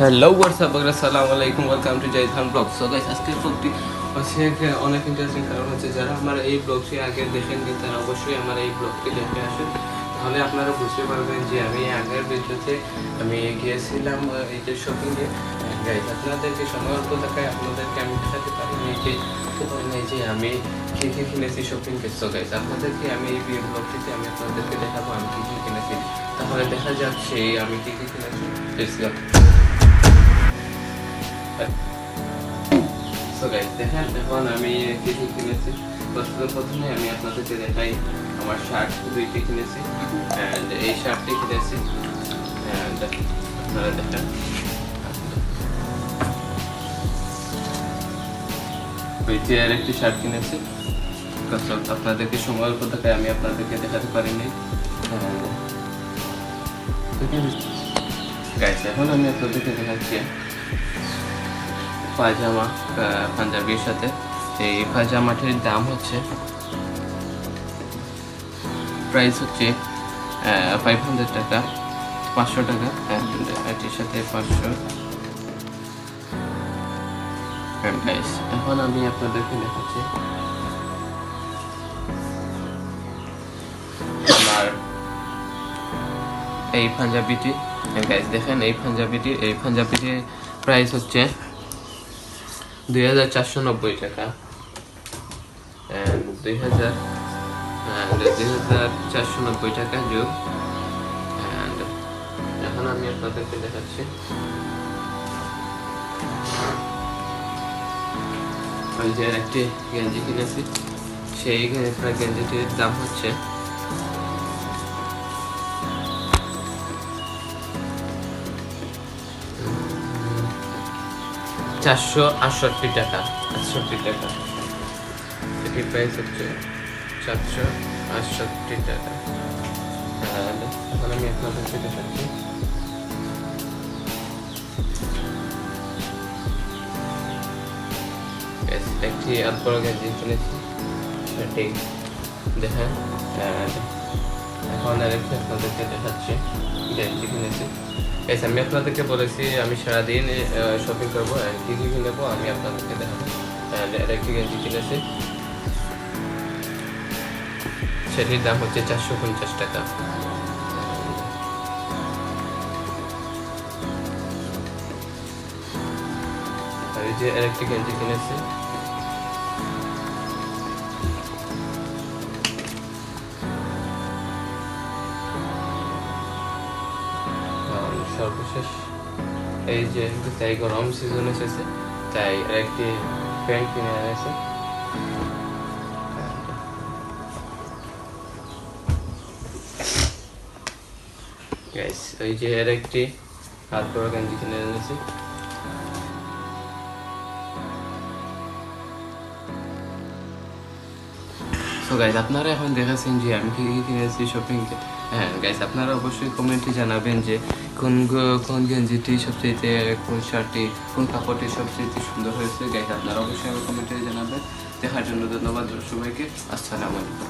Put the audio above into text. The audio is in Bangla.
হ্যালো হোয়াটসঅ্যাপ আসসালামু আলাইকুম welcome to Zaid Khan blog so guys আজকের ব্লগটি হচ্ছে অনেক ইন্টারেস্টিং কারণ হচ্ছে যারা আমার এই ব্লগটি আগে দেখেন দেখেননি, তারা অবশ্যই আমার এই ব্লগটি দেখে আসেন। তাহলে আপনারা বুঝতে পারবেন যে আমি আগের ভিডিওতে আমি গিয়েছিলাম এই যে শপিংয়ে গাইস আপনাদেরকে সময় অল্প থাকায় আপনাদেরকে আমি দেখাতে পারিনি যে, এই যে আমি কী কী কিনেছি শপিং সো গাইস আপনাদেরকে আমি এই ব্লগটিতে আমি আপনাদেরকে দেখাবো আমি কী কী কিনেছি। তাহলে দেখা যাচ্ছে আমি কী কী কিনেছি। দেখেন, এখন আমি কি কি কিনেছি। প্রথমে আমি আপনাদেরকে দেখাই আমার শার্ট দুইটি কিনেছি অ্যান্ড এই শার্টটি কিনেছি অ্যান্ড আপনারা দেখেন। যে আর একটি শার্ট কিনেছি। আপনাদেরকে সময় অল্প থাকায় আমি আপনাদেরকে দেখাতে পারিনি। এখন আমি আপনাদেরকে দেখাচ্ছি। পায়জামা পাঞ্জাবির সাথে। এই পায়জামাটির দাম হচ্ছে প্রাইস হচ্ছে ফাইভ হান্ড্রেড টাকা, পাঁচশো টাকা। এটির সাথে পাঁচশো। গাইস এখন আমি আপনাদেরকে দেখাচ্ছি আমার এই পাঞ্জাবিটি। দেখেন, এই পাঞ্জাবিটি, এই পাঞ্জাবিটির প্রাইস হচ্ছে দুই হাজার চারশো নব্বই টাকা। দুই হাজার দুই হাজার চারশো নব্বই টাকা যোগ। এখন আমি আপনাদেরকে দেখাচ্ছি। ওই যে একটি গেঞ্জি কিনেছি, সেই গেঞ্জিটির দাম হচ্ছে চারশো আটষট্টি টাকা। আটষট্টি টাকা। এটির প্রাইস হচ্ছে চারশো আটষট্টি টাকা। আমি আপনাদেরকে দেখাচ্ছি Yes, একটি সেটি দেখেন এখন আরেকটি আপনাদেরকে দেখাচ্ছি গেঞ্জি কিনেছি। Guys, আমি আপনাদেরকে বলেছি আমি সারাদিন শপিং করব আর কী কিনবো আমি আপনাদেরকে দেখাবো। আরেকটি গেঞ্জি কিনেছি। সেটির দাম হচ্ছে চারশো পঞ্চাশ টাকা। এই যে আরেকটি গেঞ্জি কিনেছি। সর্বশেষ। এই যে তাই গরম সিজন এসেছে, তাই একটি প্যান্ট কিনে এনেছে। এই যে এর একটি হাত বড় গেঞ্জি কিনে এনেছি। সো গাইজ আপনারা এখন দেখাচ্ছেন যে আমি কি কি কিনেছি শপিং হ্যাঁ গাইজ আপনারা অবশ্যই কমেন্টে জানাবেন যে কোন কোন গেঞ্জিটি সবচেয়ে কোন শার্টটি, কোন কাপড়টি সবচেয়ে সুন্দর হয়েছে। গাইজ আপনারা অবশ্যই আমার কমেন্টে জানাবেন। দেখার জন্য ধন্যবাদ সবাইকে আসসালামু আলাইকুম।